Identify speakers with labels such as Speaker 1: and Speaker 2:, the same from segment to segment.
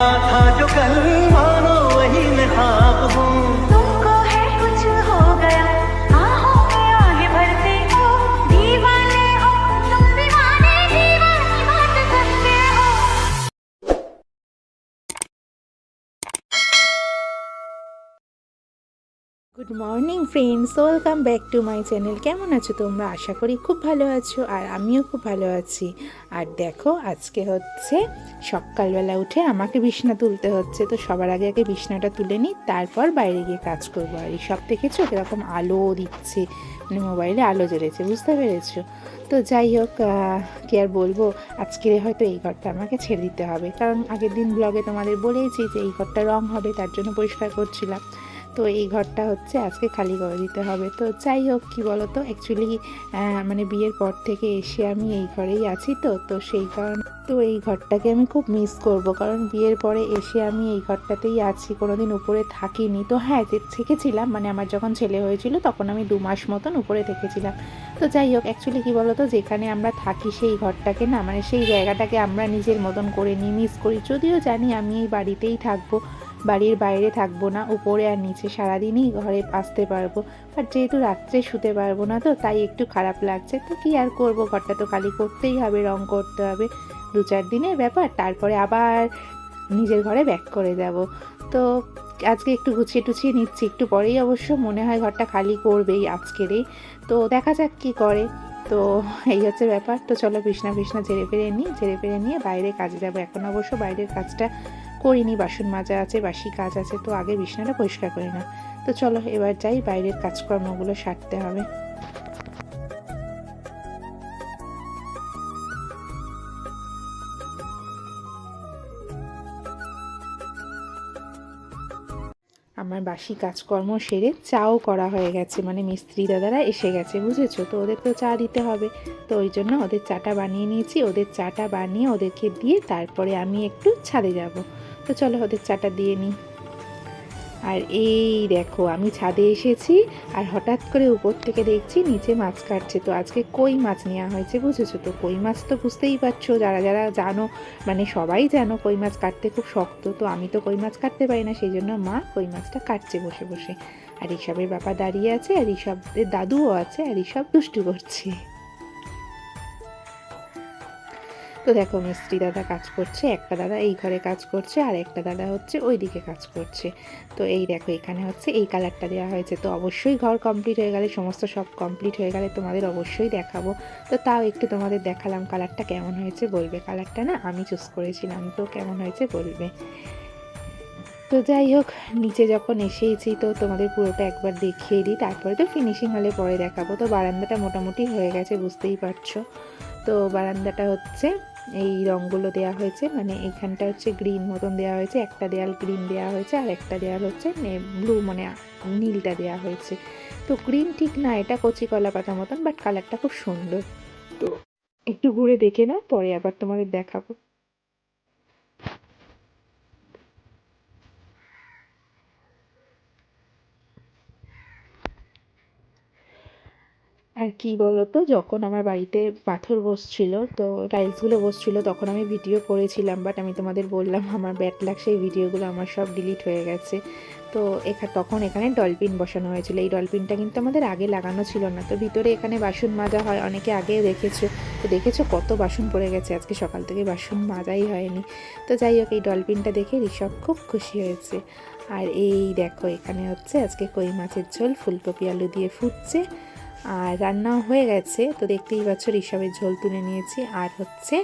Speaker 1: 啊，他就跟
Speaker 2: good morning friends, welcome back to my channel. কেমন আছো তোমরা? আশা করি খুব ভালো আছো আর আমিও খুব ভালো আছি। আর দেখো, আজকে হচ্ছে সকালবেলা উঠে আমাকে বিছনা তুলতে হচ্ছে, তো সবার আগে আগে বিছনাটা তুলে নিই, তারপর বাইরে গিয়ে কাজ করব। আর এই সব দেখেছ? এরকম আলো দিচ্ছে মানে মোবাইলে আলো জ্বলেছে, বুঝতে পেরেছ? তো যাই হোক কি আর বলব? আজকে হয়তো এই ঘরটা আমাকে ছেড়ে দিতে হবে। কারণ আগের দিন ব্লগে তোমাদের বলেইছি যে এই ঘরটা রং হবে, তার জন্য পরিষ্কার করছিলাম। তো এই ঘরটা হচ্ছে আজকে খালি করে দিতে হবে। তো যাই হোক, কী বলো তো অ্যাকচুয়ালি মানে বিয়ের পর থেকে এসে আমি এই ঘরেই আছি তো তো সেই কারণে তো এই ঘরটাকে আমি খুব মিস করব। কারণ বিয়ের পরে এসে আমি এই ঘরটাতেই আছি, কোনোদিন উপরে থাকিনি। তো হ্যাঁ থেকেছিলাম মানে আমার যখন ছেলে হয়েছিল তখন আমি দু মাস মতন উপরে থেকেছিলাম। তো যাই হোক অ্যাকচুয়ালি কী বলো তো যেখানে আমরা থাকি সেই ঘরটাকে না মানে সেই জায়গাটাকে আমরা নিজের মতন করে নিই মিস করি। যদিও জানি আমি এই বাড়িতেই থাকব। বাড়ির বাইরে থাকব না, উপরে আর নিচে সারাদিনই ঘরে আসতে পারব। আর যেহেতু রাত্রে শুতে পারব না তো, তাই একটু খারাপ লাগছে। তো কি আর করব? ঘরটা তো খালি করতেই হবে, রং করতে হবে। দু চার দিনের ব্যাপার, তারপরে আবার নিজের ঘরে ব্যাক করে যাব। তো আজকে একটু গুছিয়ে টুছিয়ে নিচ্ছি। একটু পরেই অবশ্য মনে হয় ঘরটা খালি করবেই আজকেরই তো দেখা যাক কী করে। তো এই হচ্ছে ব্যাপার। তো চলো কৃষ্ণা কৃষ্ণা ঝেড়ে ফেড়ে নিই, ঝেড়ে ফেড়ে নিয়ে বাইরে কাজে যাব। এখন অবশ্য বাইরের কাজটা করিনি, বাসন মাজা আছে, বাসি কাজ আছে, তো আগে বিছনাটা পরিষ্কার করি না। তো চলো, এবার যাই, বাইরের কাজকর্মগুলো সারতে হবে। আমার বাসি কাজকর্ম সেরে চাও করা হয়ে গেছে মানে মিস্ত্রি দাদারা এসে গেছে, বুঝেছ? তো ওদের তো চা দিতে হবে। তো ওই জন্য ওদের চাটা বানিয়ে নিয়েছি, ওদের চাটা বানিয়ে ওদেরকে দিয়ে তারপরে আমি একটু ছাদে যাব। তো চলো ওদের চাটা দিয়ে নিই। আর এই দেখো, আমি ছাদে এসেছি আর হঠাৎ করে উপর থেকে দেখছি নিচে মাছ কাটছে। তো আজকে কই মাছ নেওয়া হয়েছে বুঝেছ? তো কই মাছ তো বুঝতেই পারছ, যারা যারা জানো মানে সবাই জানো কই মাছ কাটতে খুব শক্ত। তো আমি তো কই মাছ কাটতে পারি না সেই জন্য মা কই মাছটা কাটছে বসে বসে। আর এইসবের বাবা দাঁড়িয়ে আছে, আর এইসবের দাদুও আছে, আর এইসব দুষ্টু করছে। তো দেখো মিস্ত্রি দাদা কাজ করছে, একটা দাদা এই ঘরে কাজ করছে, আর একটা দাদা হচ্ছে ওই দিকে কাজ করছে। তো এই দেখো এখানে হচ্ছে এই কালারটা দেওয়া হয়েছে। তো অবশ্যই ঘর কমপ্লিট হয়ে গেলে, সমস্ত সব কমপ্লিট হয়ে গেলে তোমাদের অবশ্যই দেখাবো। তো তাও একটু তোমাদের দেখালাম কালারটা কেমন হয়েছে, বলবে কালারটা না? আমি চুজ করেছিলাম, তো কেমন হয়েছে বলবে। তো যাই হোক, নিচে যখন এসেইছি তো তোমাদের পুরোটা একবার দেখিয়ে দিই, তারপরে তো ফিনিশিং হলে পরে দেখাবো। তো বারান্দাটা মোটামুটি হয়ে গেছে, বুঝতেই পারছ। তো বারান্দাটা হচ্ছে এই রঙগুলো দেওয়া হয়েছে। মানে এইখানটা হচ্ছে গ্রিন মতন দেওয়া হয়েছে। একটা দেয়াল গ্রিন দেওয়া হয়েছে আর একটা দেয়াল হচ্ছে ব্লু মানে নীলটা দেওয়া হয়েছে। তো গ্রিন ঠিক না, এটা কচি কলা পাতা মতন বাট কালারটা খুব সুন্দর। তো একটু ঘুরে দেখে না পরে আবার তোমাদের দেখাবো। আর কি বলতো, যখন আমার বাড়িতে পাথর বসছিল, তো টাইলসগুলো বসছিল, তখন আমি ভিডিও করেছিলাম বাট আমি তোমাদের বললাম, আমার ব্যাট লাগ সেই ভিডিওগুলো আমার সব ডিলিট হয়ে গেছে। তো এখা, তখন এখানে ডলফিন বসানো হয়েছিল। এই ডলফিনটা কিন্তু আমাদের আগে লাগানো ছিল না। তো ভিতরে এখানে বাসন মাজা হয়, অনেকে আগে দেখেছ। তো দেখেছ কত বাসন পড়ে গেছে? আজকে সকাল থেকে বাসন মাজাই হয়নি। তো যাই হোক, এই ডলফিনটা দেখে ঋষভ খুব খুশি হয়েছে। আর এই দেখো, এখানে হচ্ছে আজকে কই মাছের ঝোল, ফুলকপি আলু দিয়ে ফুটছে। আর রান্নাও হয়ে গেছে। তো দেখতেই পাচ্ছ ঋষভের ঝোল তুলে নিয়েছি। আর হচ্ছে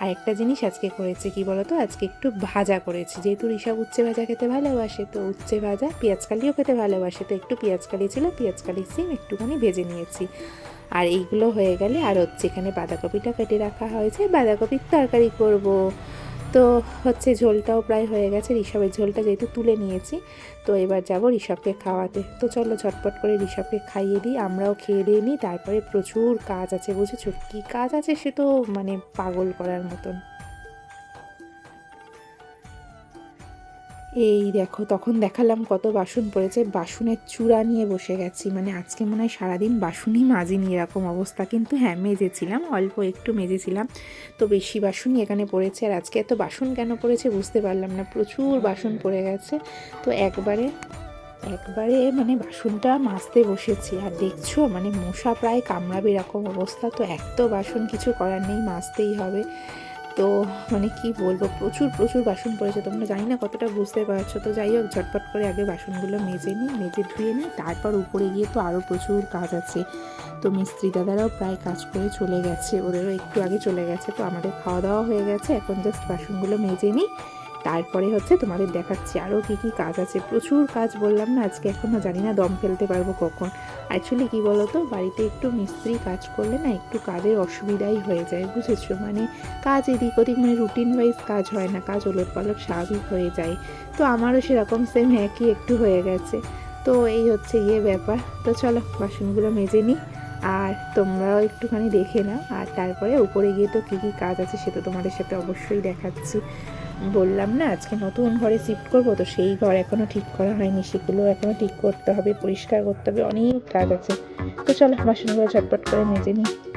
Speaker 2: আর একটা জিনিস আজকে করেছে, কি বলতো? আজকে একটু ভাজা করেছি। যেহেতু ঋষভ উচ্ছে ভাজা খেতে ভালোবাসে, তো উচ্ছে ভাজা পেঁয়াজকালিও খেতে ভালোবাসে। তো একটু পেঁয়াজকালি ছিল পেঁয়াজকালি সিম একটুখানি ভেজে নিয়েছি। আর এইগুলো হয়ে গেলে আর হচ্ছে এখানে বাঁধাকপিটা কেটে রাখা হয়েছে। বাঁধাকপির তরকারি করব। তো হচ্ছে ঝোলটাও প্রায় হয়ে গেছে। ঋষভের ঝোলটা যেহেতু তুলে নিয়েছি, তো এবার যাব ঋষভকে খাওয়াতে। তো চলো ঝটপট করে ঋষভকে খাইয়ে দিই, আমরাও খেয়ে দিয়ে নিই। তারপরে প্রচুর কাজ আছে বুঝেছ? কী কাজ আছে সে তো মানে পাগল করার মতন। এই দেখো, তখন দেখালাম কত বাসন পড়েছে। বাসনের চূড়া নিয়ে বসে গেছি। মানে আজকে মনে হয় সারাদিন বাসনই মাজিনি এরকম অবস্থা। কিন্তু হ্যাঁ মেজেছিলাম, অল্প একটু মেজেছিলাম। তো বেশি বাসনই এখানে পড়েছে। আর আজকে এত বাসন কেন পড়েছে বুঝতে পারলাম না। প্রচুর বাসন পড়ে গেছে। তো একবারে একবারে মানে বাসনটা মাজতে বসেছি। আর দেখছ মানে মশা প্রায় কামড়াবে এরকম অবস্থা। তো এত বাসন কিছু করার নেই, মাজতেই হবে। তো মানে কি বলব, প্রচুর প্রচুর বাসন পড়েছে। তোমরা জানি না কতটা বুঝতে পারছ। তো যাই হোক, ঝটপট করে আগে বাসনগুলো মেজে নিই, মেজে ধুয়ে নিই। তারপর উপরে গিয়ে তো আরও প্রচুর কাজ আছে। তো মিস্ত্রি দাদারাও প্রায় কাজ করে চলে গেছে। ওদেরও একটু আগে চলে গেছে। তো আমাদের খাওয়া দাওয়া হয়ে গেছে। এখন জাস্ট বাসনগুলো মেজে নিই। তারপরে হচ্ছে তোমাদের দেখাচ্ছি আরও কী কী কাজ আছে। প্রচুর কাজ বললাম না, আজকে এখনও জানি না দম ফেলতে পারব কখন। অ্যাকচুয়ালি কী বলো তো বাড়িতে একটু মিস্ত্রি কাজ করলে না একটু কাজের অসুবিধাই হয়ে যায়, বুঝেছ? মানে কাজ এদিক ওদিক মানে রুটিন ওয়াইজ কাজ হয় না, কাজ ওলট পালট স্বাভাবিক হয়ে যায়। তো আমারও সেরকম সেম একই একটু হয়ে গেছে। তো এই হচ্ছে ইয়ে ব্যাপার। তো চলো বাসনগুলো মেজে নিই, আর তোমরাও একটুখানি দেখে নাও, আর তারপরে উপরে গিয়ে তো কী কী কাজ আছে সে তো তোমাদের সাথে অবশ্যই দেখাচ্ছি। বললাম না, আজকে নতুন ঘরে শিফট করব, তো সেই ঘর এখনও ঠিক করা হয়নি, সেগুলো এখনও ঠিক করতে হবে, পরিষ্কার করতে হবে, অনেক কাজ আছে। তো চলো বাসনগুলো ঝটপট করে মেজে নিই।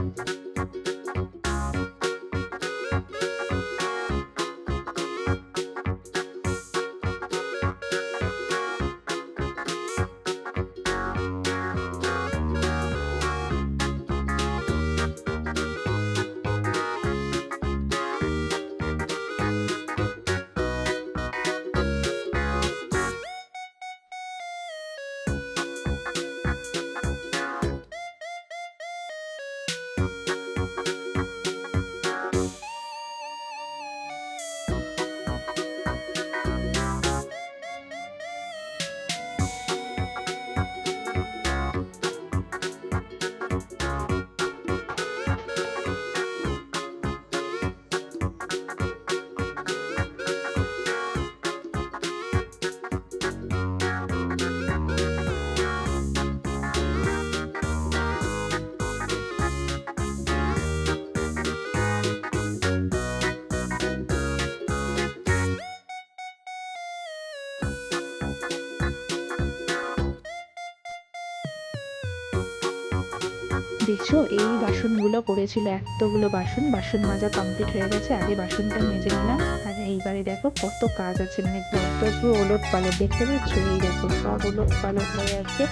Speaker 2: দেখছ? এই বাসনগুলো করেছিল এতগুলো বাসন। বাসন মাজা কমপ্লিট হয়ে গেছে, আগে বাসনটা মেজে নিলাম। আর এইবারে দেখো কত কাজ আছে মানে ঘরটা পুরো ওলট পালট, দেখতে পাচ্ছ? এই দেখো সব ওলট পালট হয়ে গেছে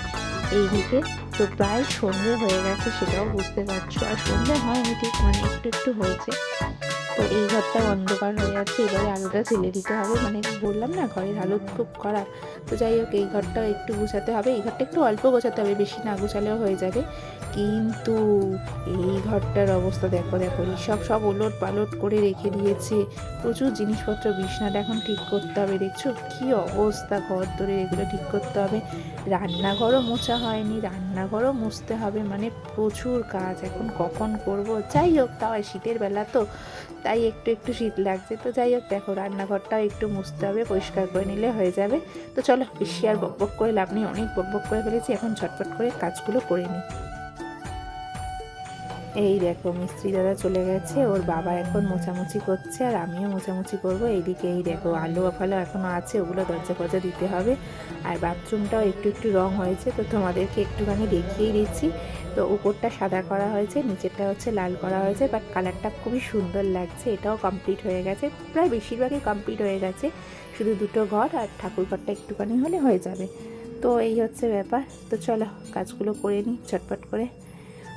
Speaker 2: এই দিকে তো প্রায় সন্ধে হয়ে গেছে, সেটাও বুঝতে পারছ। আর সন্ধে হয়নি ঠিক মানে একটু একটু হয়েছে। তো এই ঘরটা অন্ধকার হয়ে যাচ্ছে এবারে আলোটা ছেলে দিতে হবে। মানে বললাম না, ঘরের হালত খুব খারাপ। তো যাই হোক, এই ঘরটা একটু গোছাতে হবে। এই ঘরটা একটু অল্প গোছাতে হবে, বেশি না গোছালেও হয়ে যাবে। কিন্তু এই ঘরটার অবস্থা দেখো দেখো সব সব ওলট পালট করে রেখে দিয়েছে। প্রচুর জিনিসপত্র, বিছনাটা এখন ঠিক করতে হবে, দেখছ? কি অবস্থা ঘর ধরে এগুলো ঠিক করতে হবে। রান্নাঘরও মোছা হয়নি, রান্নাঘরও মুছতে হবে। মানে প্রচুর কাজ, এখন কখন করব? যাই হোক, তাও শীতের বেলা তো তাই একটু একটু শীত লাগছে। তো যাই হোক, দেখো, রান্নাঘরটাও একটু মুছতে হবে, পরিষ্কার করে নিলে হয়ে যাবে। তো চলো, বেশি আর বক বক করে লাভ নেই, অনেক বক বক করে ফেলেছি, এখন ঝটপট করে কাজগুলো করে নিই। এই দেখো, মিস্ত্রি দাদা চলে গেছে, ওর বাবা এখন মোছামুছি করছে, আর আমিও মোছামুছি করব। এইদিকে এই দেখো, আলু ফালো এখনও আছে, ওগুলো দরজা ফরজা দিতে হবে। আর বাথরুমটাও একটু একটু রং হয়েছে, তো তোমাদেরকে একটুখানি দেখিয়েই দিচ্ছি। তো উপরটা সাদা করা হয়েছে, নিচেরটা হচ্ছে লাল করা হয়েছে বাট কালারটা খুবই সুন্দর লাগছে, এটাও কমপ্লিট হয়ে গেছে, প্রায় বেশিরভাগই কমপ্লিট হয়ে গেছে, শুধু দুটো ঘর আর ঠাকুর ঘরটা একটুখানি হলে হয়ে যাবে। তো এই হচ্ছে ব্যাপার, তো চলো কাজগুলো করে নিই চটপট করে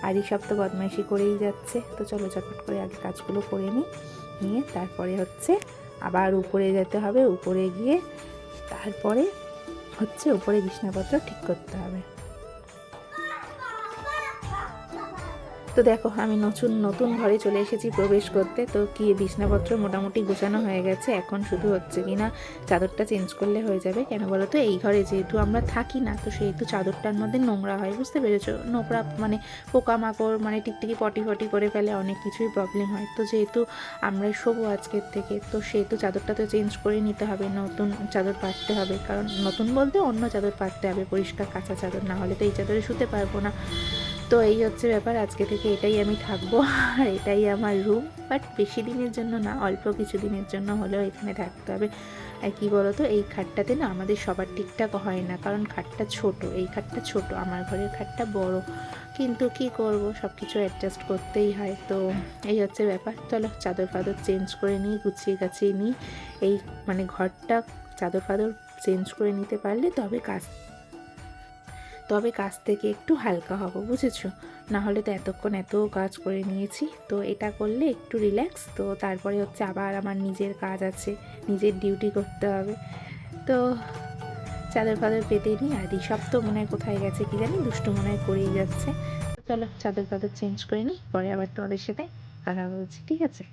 Speaker 2: আর সব তো বদমাইশি করেই যাচ্ছে, তো চলো চটপট করে আগে কাজগুলো করে নিই, নিয়ে তারপরে হচ্ছে আবার উপরে যেতে হবে, উপরে গিয়ে তারপরে হচ্ছে উপরে বিছনাপত্র ঠিক করতে হবে। তো দেখো, আমি নতুন নতুন ঘরে চলে এসেছি প্রবেশ করতে। তো কি বিছনাপত্র মোটামুটি গোছানো হয়ে গেছে, এখন শুধু হচ্ছে কি না চাদরটা চেঞ্জ করলে হয়ে যাবে। কেন বলো তো, এই ঘরে যেহেতু আমরা থাকি না, তো সেহেতু চাদরটার মধ্যে নোংরা হয়, বুঝতে পেরেছ? নোংরা মানে পোকামাকড় মানে টিকটিকি পটি ফটি করে ফেলে, অনেক কিছুই প্রবলেম হয়। তো যেহেতু আমরা শোবো আজকের থেকে, তো সেহেতু চাদরটা তো চেঞ্জ করে নিতে হবে, নতুন চাদর পাততে হবে। কারণ নতুন বলতে অন্য চাদর পাততে হবে, পরিষ্কার কাঁচা চাদর, না হলে তো এই চাদরে শুতে পারব না। তো এই হচ্ছে ব্যাপার, আজকে থেকে এটাই আমি থাকব, আর এটাই আমার রুম বাট বেশি দিনের জন্য না, অল্প কিছু দিনের জন্য হলেও এখানে থাকতে হবে। আর কি বলতো, এই খাটটাতে না আমাদের সবার ঠিকঠাক হয় না, কারণ খাটটা ছোট, এই খাটটা ছোট, আমার ঘরের খাটটা বড়, কিন্তু কি করব সব কিছু অ্যাডজাস্ট করতেই হয়, তো এই হচ্ছে ব্যাপার। চলো, চাদর ফাদর চেঞ্জ করে নিই, গুছিয়ে গাছিয়ে নিই, এই মানে ঘরটা চাদর ফাদর চেঞ্জ করে নিতে পারলে তবে কাজ তবে কাজ থেকে একটু হালকা হব, বুঝেছ? না হলে তো এতক্ষণ এত কাজ করে নিয়েছি। তো এটা করলে একটু রিল্যাক্স তো তারপরে হচ্ছে আবার আমার নিজের কাজ আছে, নিজের ডিউটি করতে হবে। তো চাদর ফাদর পেতে নিই, আর ঋষভ তো মনে হয় কোথায় গেছে কি জানি, দুষ্টু মনে হয় করেই যাচ্ছে। চলো চাদর ফাদর চেঞ্জ করে নিই, পরে আবার তোমাদের সাথে কথা বলছি, ঠিক আছে?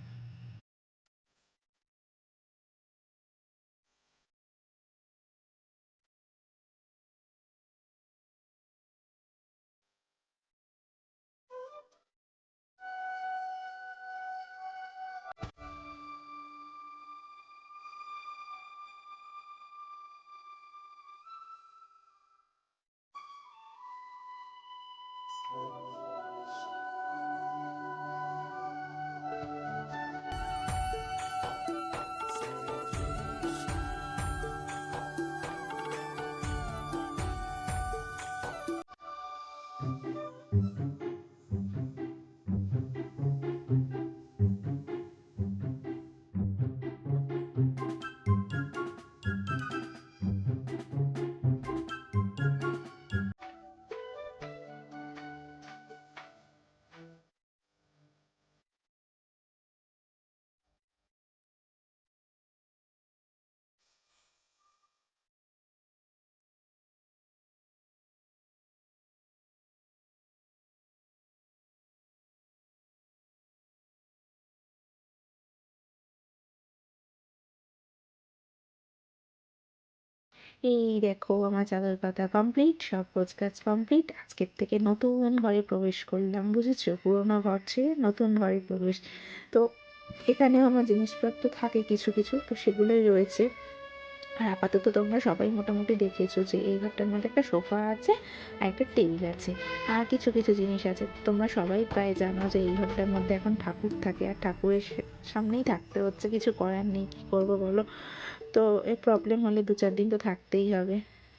Speaker 2: এই দেখো আমার চাদর পাতা কমপ্লিট সব কাজ কমপ্লিট আজকের থেকে নতুন ঘরে প্রবেশ করলাম, বুঝেছ? পুরোনো ঘর ছেড়ে নতুন ঘরে প্রবেশ। তো এখানেও আমার জিনিসপত্র থাকে কিছু কিছু, তো সেগুলোই রয়েছে। আর আপাতত তোমরা সবাই মোটামুটি দেখেছ যে এই ঘরটার মধ্যে একটা সোফা আছে আর একটা টেবিল আছে আর কিছু কিছু জিনিস আছে। তোমরা সবাই প্রায় জানো যে এই ঘরটার মধ্যে এখন ঠাকুর থাকে আর ঠাকুরের সামনেই থাকতে হচ্ছে। কিছু করার নেই, কী করব বলো? তো এই প্রবলেম হলে দু চার দিন তো থাকতেই হবে।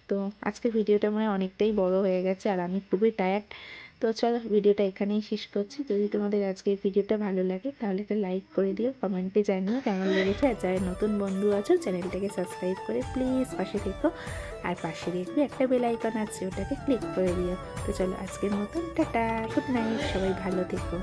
Speaker 2: তো আজকে ভিডিওটা মানে অনেকটাই বড় হয়ে গেছে আর আমি খুবই টায়ার্ড তো চলো ভিডিওটা এখানেই শেষ করছি। যদি তোমাদের আজকের ভিডিওটা ভালো লাগে তাহলে একটা লাইক করে দিও কমেন্টে জানিও কেমন লেগেছে। আর যারা নতুন বন্ধু আছো, চ্যানেলটাকে সাবস্ক্রাইব করে প্লিজ পাশে থেকো। আর পাশে দেখবে একটা বেল আইকন আছে, ওটাকে ক্লিক করে দিও। তো চলো আজকের মতন টাটা গুড নাইট সবাই ভালো থেকো।